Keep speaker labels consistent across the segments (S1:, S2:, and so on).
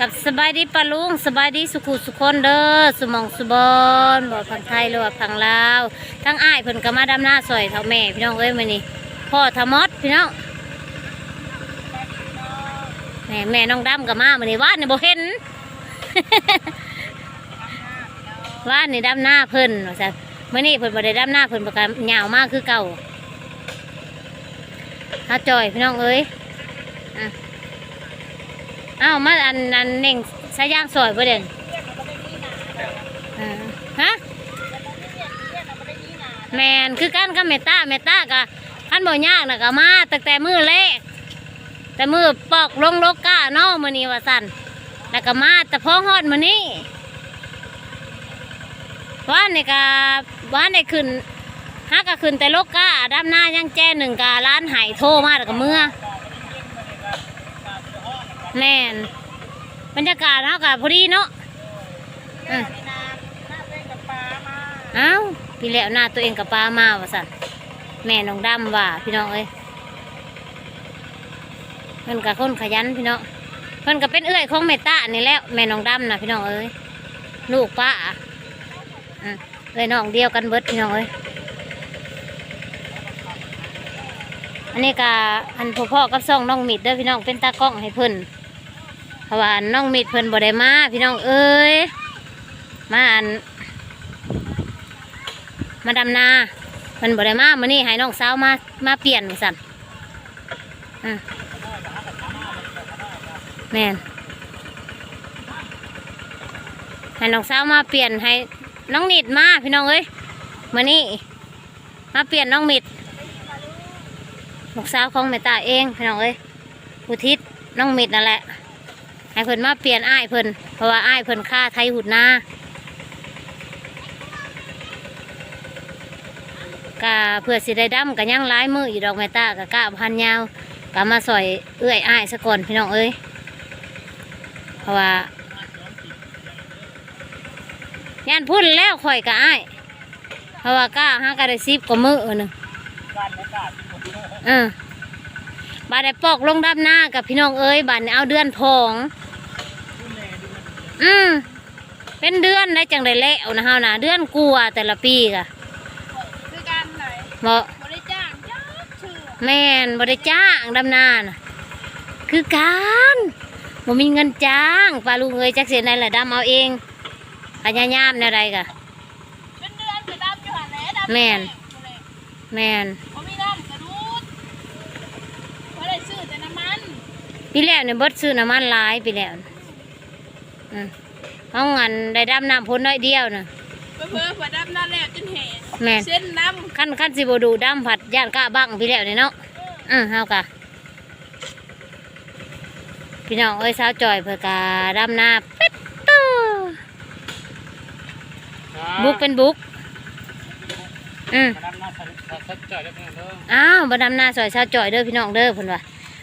S1: กับสบายดีปะลุงสบายดีสุขุสุคนเด้อสมองสุบอนบ่พังไทยหรือว่าพังลาวทั้งอ้ายเพิ่นก็มาดำหน้าซอยเท่าแม่พี่น้องเอ้ยมื้อนี้พ่อทมอดพี่น้องแม่แม่น้องดำก็มามื้อนี้ว่านนี่บ่เห็นว่านนี่ดำหน้าเพิ่นว่าซั่นมื้อนี้เพิ่นบ่ได้ดำหน้าเพิ่นบ่ก็ยาวมากคือเก่าหาจอยพี่น้องเอ้ย อ้าวมาอันอันเน่งสายยางสวยประเด่นฮะแมนคือกันกับเมตาเมตากะขั้นบ่ยากนะก็มาตั้งแต่มือแรกแต่มือปอกลงโลกก้าเนอมือนี้ว่าสั่นแล้วก็มาแต่พ้องฮอดมือนี้ว่านนี่กะว่านนี่ขึ้นฮักก็ขึ้นแต่โลกก้าด้านหน้ายังแจ้หนึ่งการ้านไหายโทรมาแล้วก็เมื่อ แม่นบรรยากาศเท่ากับพอดีเนาะอะเอ้าพี่แล้วหน้าตัวเองกับปลามาว่าสันแม่น้องดำว่าพี่น้องเอ้ยเพิ่นกับคนขยันพี่น้องเพิ่นก็เป็นเอื้อยของแม่ตานี่แหล้วแม่น้องดำนะพี่น้องเอ้ยลูกป้าอะเอ้ยน้องเดียวกันเบิดพี่น้องเอ้ยอันนี้ก็อันพ่อพ่อกับซ่องน้องมิดเด้อพี่น้องเป็นตากล้องให้เพิ่น เพราะว่าน้องมิดเพิ่นบ่ได้มาพี่น้องเอ้ยมาอันมาดำนาเพิ่นบ่ได้มามื้อนี้ให้น้องสาวมามาเปลี่ยนสั่นอะแม่นให้น้องสาวมาเปลี่ยนให้น้องนิดมาพี่น้องเอ้ยมื้อนี้มาเปลี่ยนน้องมิดลูกสาวของแม่ตาเองพี่น้องเอ้ยอุทิศน้องมิดนั่นแหละ ให้เพิ่นมาเปลี่ยนอ้ายเพิ่นเพราะว่าอ้ายเพิ่นค่าไทยหุดนากะเพื่อสิได้ดำกะยังร้ายมืออยู่ดอกไม้ตากะกะพันยาวกะมาสอยเอื้อยอ้ายซะก่อนพี่น้องเอ้ยเพราะว่าย่านพุ่นแล้วข่อยกะอ้ายเพราะว่ากะห้ากะได้ซิบกว่ามือหนึ่งเออบาดได้ปอกลงดับหน้ากับพี่น้องเอ้ยบาดเอาเดือนพอง อืมเป็นเดือนได้จังได้แล้วนะเฮานะเดือนกลัวาแต่ละปีกะ
S2: คือการไหน
S1: บ่
S2: บริจ้างยอดชื่อ
S1: แม่นบ่ได้จ้างดำนานะคือการบ่มีเงินจ้างปลาลุงเอ้ยจักเสียไหนละดำเอาเองพยายามแนวใดกะ
S2: เป็นเดือนจะดำอยู่หันแหละดำ
S1: แม่น แม่น
S2: ผมมีน้ำกระดูดเพราะได้ซื้อแต่น้ำมัน
S1: ปีแล้วเนี่ยเบิดซื้อน้ำมันหลายปีแล้วอืม เอางันได้ดำน้ำพ้นน้อยเดียวน่ะ
S2: เพื่อเพื่อเพื่อดำหน้าแรกจนแห่
S1: แม่น
S2: เส้นน้
S1: ขั้นขั้นสิบดูดำผัดย่านกะบังพี่แล้วนี่เนาะอือเฮากะพี่น้องเอ้ยสาวจอยเพื่อกะดำนาเป็ดตู้บุกเป็นบุกอืม
S3: มาดำหน้าสัดจ่อยได้เพียงเด้อ
S1: อ้าวบดำนาสวยสาวจอยเด้อพี่น้องเด้อเพิ่นว่า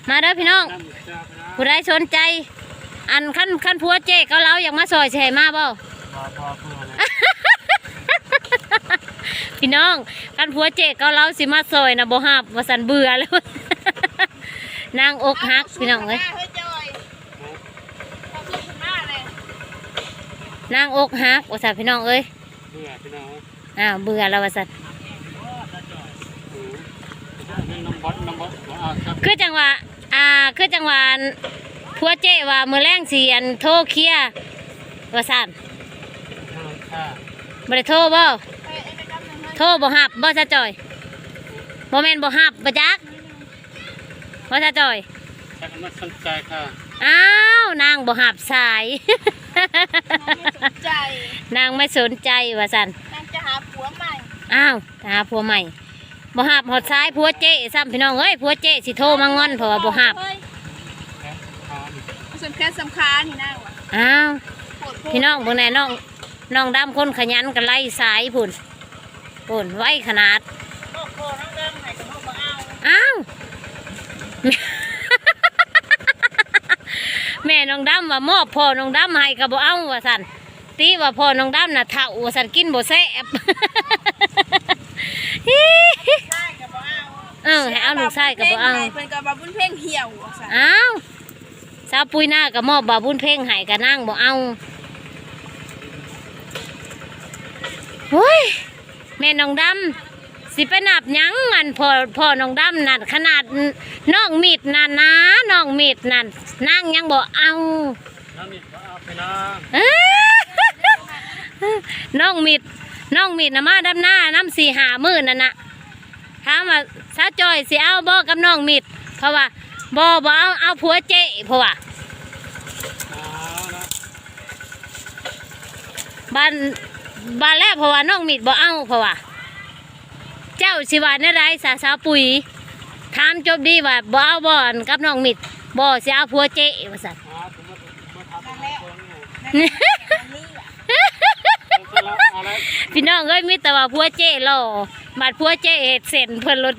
S1: มาเด้อพี่น้อง
S3: น้ำเจ้าพนะ
S1: ผู้ใดสนใจ อันขั้นขั้นพัวเจ๊เกาเหลาอยากมาซอยสิให้มาบ่
S3: พอพอเพื่อนนะ
S1: พี่น้องขั้นพัวเจ๊เกาเหลาสิมาซอยนะบ่ฮับว่าสันเบื่อแล้ว นางอกำหักพี่น้องเอ้ย
S2: เฮ้ยจอยพอซื้อขึ้นมาเลย
S1: นางอกหักว่าสันพี่น้องเอ้ย
S3: เบื่อพี่น้อง
S1: อ้าวเบื่อแล้วว่าสัน
S3: อืมนี่น้องบอสน้องบอสบอกเอาครับ
S1: คือจังหวะอ่าคือจังหวะ พัวเจ๊ว่ามื้อแรงสิอันโทรเคลียร์ว่าสัน
S3: ค่ะ
S1: บ่ได้โทรบ่
S2: เฮ้ยไอ้ไปดำหนึ่งเฮ้ย
S1: โทรบ่ฮับบ่ซะจอยบ่แม่นบ่ฮับบ่จักบ่ซะจอย
S3: ชักมาสนใจค่ะ
S1: อ้าวนางบ่หับสาย
S2: ไม่สนใจ
S1: นางไม่สนใจว่าสัน
S2: นางจะหาผัวใหม่
S1: อ้าวหาผัวใหม่บ่หับหดซ้ายผัวเจ๊ซ้ำพี่น้องเอ้ยผัวเจ๊สิโทรมางอนเพราะว่าบ่หับ
S2: เฮ้ย
S3: แค่ทาน
S2: สำคัญสำคัญนี่นางว่ะ
S1: อ้าว
S2: โคตรโคตร
S1: พี่น้องเบิ่งแน่น้องน้องดำคนขยันกันไล่สายพุ่นพุ่นไว้ขนาด
S2: โอ้โหน้องเดิมไหนกับน้องมาเอา
S1: อ้าว แม่น้องดำว่ามอบพ่อน้องดำให้ก็บ่เอาว่าสันตีว่าพ่อน้องดำน่ะเฒ่าว่าสันกินบ่แซ่บ
S2: ใช่กับบ่เอา
S1: เออให้เอาลูกชายกับบ่เอา
S2: เพิ่นกับบ่บุญเพ่งเหี่ยวอะสัน
S1: อ้าว สาวปุ้ยหน้าก็มอบบาบุญเพ่งให้ก็นั่งบ่เอาเฮ้ยแม่น้องดำสิไปนับหยังมันพอพ่อน้องดำนั่นขนาดน้องมีดนั่นนะน้องมีดนั่นนั่งยังบ่เอา
S3: น้ำนี่ก็เอาไปน้
S1: อ้าน้องมิดน้องมิดนะมาดำหน้าน้ำสี่หามื่นนั่นนะถามว่าสาวจอยสิเอาบ่กับน้องมิดเพราะว่าบ่บ่เอาเอาผัวเจ๊เพราะว่าำ
S3: เอานะ
S1: บ้านบ้านแรกเพราะว่าน้องมิดบ่เอาเพราะว่า เจ้าสิว่าในไรสาสาวปุ๋ยถามจบดีว่าบ่เอาบ่อนกับน้องมิดบ่สิเอาผัวเจ๊ว่าซั่นพี่น้องเอ้ยมีแต่ว่าผัวเจ๊หล่อบัดผัวเจ๊เฮ็ดเส้นเพิ่นลด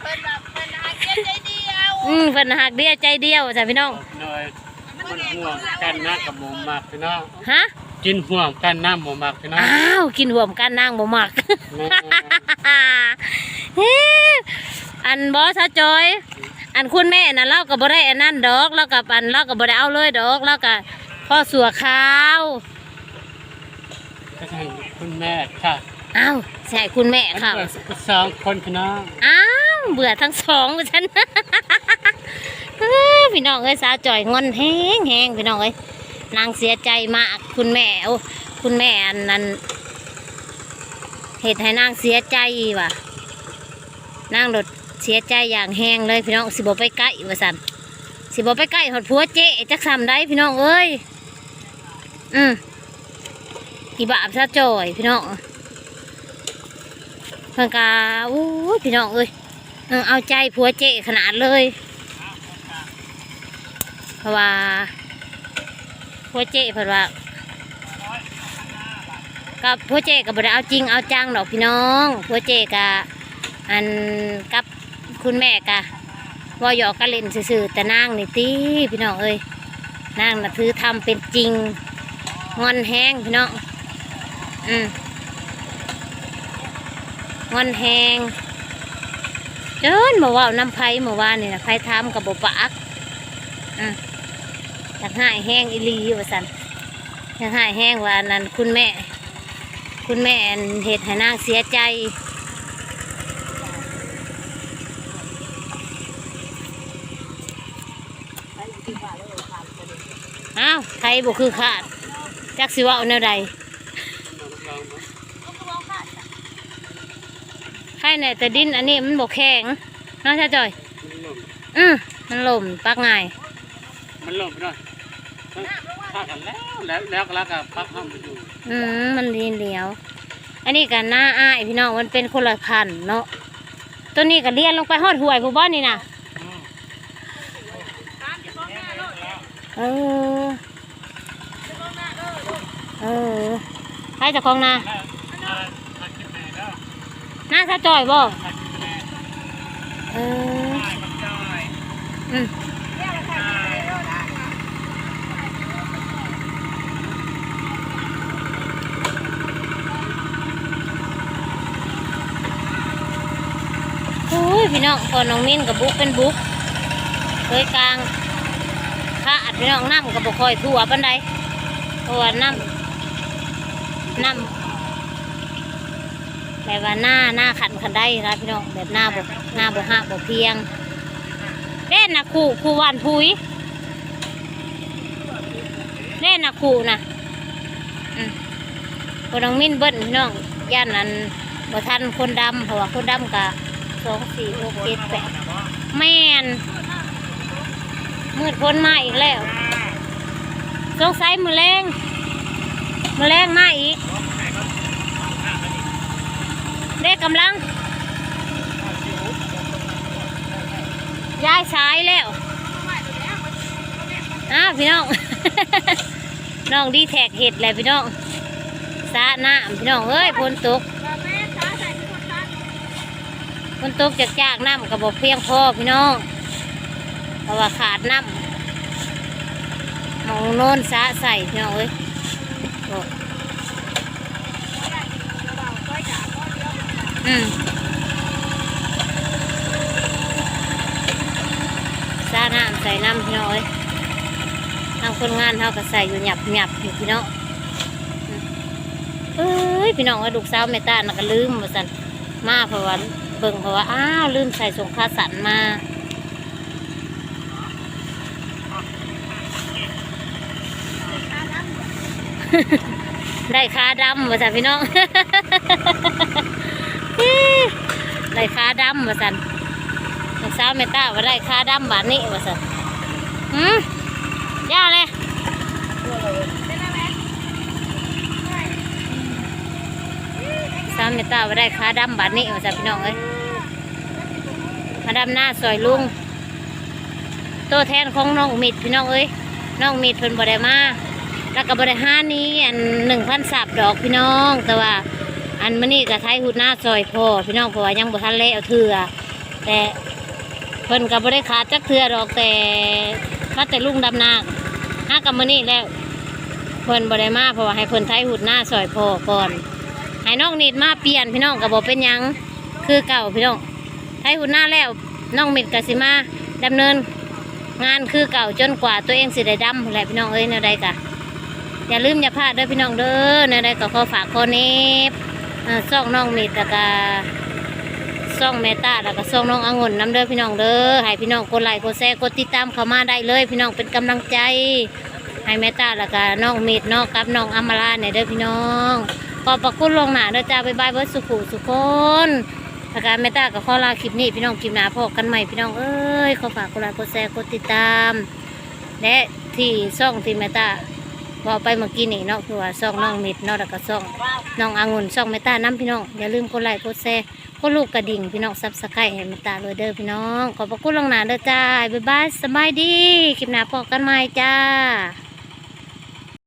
S2: เพิ่นแบบเพิ่นหาเจ็ดใจเดียว
S1: อืมเพิ่นหักเดียวใจเดียวจ้ะพี่น้อง
S3: หน่อยมันห่วงกันนะกับหมูหมักพี่น้อง
S1: ฮะ
S3: กินห่วงกันน้ำหมูหมักพี่น้อง
S1: อ้าวกินรวมกันนางบ่มัก
S3: แม่
S1: เฮ้อันบอสะจอย อันคุณแม่น่ะเราก็บ่ได้อันนั้นดอกเรากับอันเราก็บ่ได้เอาเลยดอกเราก็พ่อสัวขาว
S3: ก็ให้คุณแม่ค่ะ
S1: อ้าวใช่คุณแม่ค่ะ
S3: อันนี้ก็สองคนพี่น้อง
S1: อ้าวเบื่อทั้งสองฉัน เอ้อพี่น้องเอ้ยสาวจอยงอนแห้งแห้งพี่น้องเอ้ย นางเสียใจมากคุณแม่โอ้คุณแม่อันนั้นเหตุให้นางเสียใจว่ะนางรถเสียใจอย่างแห้งเลยพี่น้องสิบไปใกล้ว่าสันสิบไปใกล้หดผัวเจ๊จักซ้ำได้พี่น้องเอ้ยอืมอีบาปซะจ่อยพี่น้องเพิ่นกาอู้พี่น้องเอ้ยเออเอาใจผัวเจ๊ขนาดเลยเพราะว่า ผัวเจ๊เพิ่นว่ากับผัวเจ๊กับบได้เอาจริงเอาจังดอกพี่น้องผัวเจ๊กะอันกับคุณแม่กะว่าหยอกกันเล่นซื่อๆแต่นางนี่ตีพี่น้องเอ้ยนางน่ะถือทำเป็นจริงงอนแห้งพี่น้องอืมงอนแห้งเจินมาว่าน้ำไผ่เมื่อวานนี่นะไผ่ทำกับบปากอืม อยากหายแห้งอีหลีว่าสันอยากหายแห้งว่านั้นคุณแม่ คุณแม่อันเหตุให้นางเสียใจอ้าวไทยบ่คือขาดจักสิเว่าแนวใดใครเนี่ยแต่ดินอันนี้มันบกแข็งเนาะใช่จอย อืมมันหล่มปักง่าย
S3: มันหลบไปหน่อย พากันแล้วแล้วแล้วก็แล้วก็พักห้องไปอยู่
S1: อืมมันดีเดียว อันนี้กันหน้าอ้ายพี่น้องมันเป็นคนละพันธุ์เนาะตัวนี้ก็เลียนลงไปหอดห่วยผู้บ้านนี่นะเออเออใครเจะคลองนาหน้าซาจอยบ่เอออืมโอ้ย พี่น้องพอน้องมิ้นกับบุ๊กเป็นบุ๊กเคยกลางข้าอัดพี่น้องน้ำกับบุคอยทั่วปันใดเพราะว่าน้ำน้ำแบบว่าหน้าหน้าขันขันได้นะพี่น้องแบบหน้าบกหน้าบกหักบกเพียงเล่นนะคู่คู่หวานพุยเล่นนะคู่นะพอน้องมิ้นเบิ้ลพี่น้องย่านนั้นบ่ทันคนดำเพราะว่าคนดำกะ สองสี่หกเจ็ดแปดแม่น มืดพ้นมาอีกแล้วสงสัยมือแรงมือแรงมาอีกเด็กำลัง ย้ายสายแล้วอ้าวพี่น้องน้องดีแท็กเห็ดแหละพี่น้องสาน้ำพี่น้องเอ้ยฝนตก
S2: แม่ช้าใส่ทุกคนช้า
S1: ฝนตกจากจากน้ำกับบเพียงพอพี่น้องเพราะว่าขาดน้ำมองโน่นสะใส่พี่น้องเอ้ยอ้อืมสาน้ำใส่น้ำพี่น้องเอ้ยทางคนงานเขาก็ใส่อยู่หยับหยับอยู่พี่น้องเอ้ยพี่น้องว่าลูกสาวแม่ตาน่ะก็ลืมว่าสันมาเพราะว่า เบิ่งเพราะว่า อ้าว ลืมใส่สงคาสันมาได้คาดำว่าสันพี่น้อง ได้คาดำว่าสันสาวแม่ตาว่าได้คาดำบาทนี้ว่าสันหืมย่าเลยสามเมตาว่าได้ค้าดำบาทนี้ว่าจะพี่น้องเอ้ย ค้าดำหน้าซอยลุงตัวแทนของน้องมิดพี่น้องเอ้ยน้องมิดเพิ่นบ่ได้มาแล้วก็บ่ได้ห้านี้อันหนึ่งพันสับดอกพี่น้อง แต่ว่าอันมื้อนี้ก็ไทยหุดหน้าซอยพอพี่น้องเพราะว่ายังบ่ทันแล้วเถื่อแต่เพิ่นก็บ่ได้ขาดจักเถื่อดอกแต่มาแต่ลุงดำนาห้ากับมื้อนี้แล้วเพิ่นบ่ได้มาเพราะว่าให้เพิ่นไทยหุดหน้าซอยพอก่อนให้น้องนิดมาเปลี่ยนพี่น้องก็บอกเป็นยังคือเก่าพี่น้อง ให้หุ่นหน้าแล้วน้องมิดกสิมาดำเนิน งานคือเก่าจนกว่าตัวเองสิได้ดำอะไรพี่น้องเอ้ยแนวใดกะอย่าลืมอย่าพลาดเด้อพี่น้องเด้อแนวใดก็ขอฝากคนนี้ซ่องน้องมิดแล้วก็ซ่องเมตาแล้วก็ซ่องน้ององุ่นน้ำเด้อพี่น้องเด้อให้พี่น้องกดไลค์กดแชร์กดติดตามเข้ามาได้เลย พี่น้องเป็นกำลังใจให้เมตาแล้วก็น้องมิดน้องกับน้องอมราเนี่ยเด้อพี่น้องขอบพระคุณลงหนาเด้อจ้าบ๊ายบายเบิร์ดสุขุสุขคน อาการแม่ตากับข้อลาคลิปนี้พี่น้องคลิปหน้าพบกันใหม่พี่น้องเอ้ยขอฝากกดไลค์กดแชร์กดติดตาม และที่ช่องที่แม่ตาบอกไปเมื่อกี้นี่เนาะคือว่าช่องน้องมิดเนาะแล้วก็ช่องน้ององุ่นช่องแม่ตาน้ำพี่น้องอย่าลืมกดไลค์กดแชร์กดลูกกระดิ่งพี่น้องซับสไครต์ให้แม่ตาเลยเด้อพี่น้องขอบพระคุณลวงหนาเด้อจ้าบ๊ายบายสบายดีคลิปหน้าพบกันใหม่จ้า